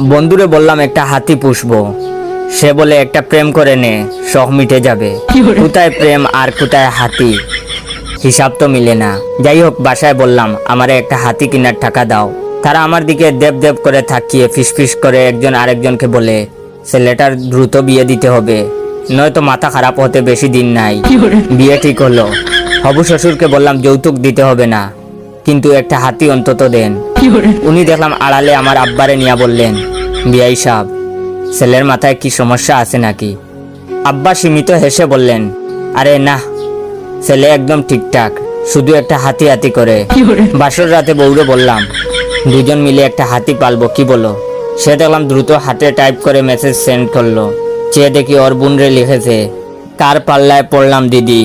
বন্ধুরে বললাম একটা হাতি পুষবো। সে বলে একটা প্রেম করে নে শখ মিটে যাবে। কোথায় প্রেম আর কোথায় হাতি? হিসাব তো মিলে না। যাই হোক বাসায় বললাম আমারে একটা হাতি কেনার টাকা দাও। তারা আমার দিকে দেব দেব করে থাকিয়ে ফিসফিস করে একজন আরেকজনকে বলে ছেলেটার দ্রুত বিয়ে দিতে হবে নয়তো মাথা খারাপ হতে বেশি দিন নাই। বিয়ে ঠিক হলো। হবু শ্বশুরকে বললাম যৌতুক দিতে হবে না। কিন্তু একটা হাতি অন্তত দেন। উনি দেখলাম আড়ালে আমার আব্বারে নিয়ে বললেন বিয়াই সাহেব ছেলের মাথায় কি সমস্যা আছে নাকি? আব্বা সীমিত হেসে বললেন আরে না ছেলে একদম ঠিকঠাক শুধু একটা হাতি হাতি করে। বাসর রাতে বউরে বললাম দুজন মিলে একটা হাতি পালবো কি বলো? সে দেখলাম দ্রুত হাতে টাইপ করে মেসেজ সেন্ড করল চেয়ে দেখি ওর বোনরে লিখেছে কার পাল্লায় পড়লাম দিদি?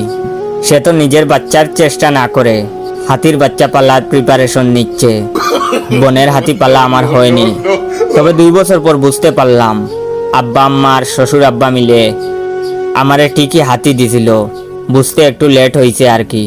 সে তো নিজের বাচ্চার চেষ্টা না করে। হাতির বাচ্চা পাল্লার প্রিপারেশন নিচ্ছে। বোনের হাতি পাল্লা আমার হয়নি। তবে দুই বছর পর বুঝতে পারলাম, আব্বা, আম্মা আর শ্বশুর আব্বা মিলে আমারে ঠিকই হাতি দিছিল। বুঝতে একটু লেট হয়েছে আর কি।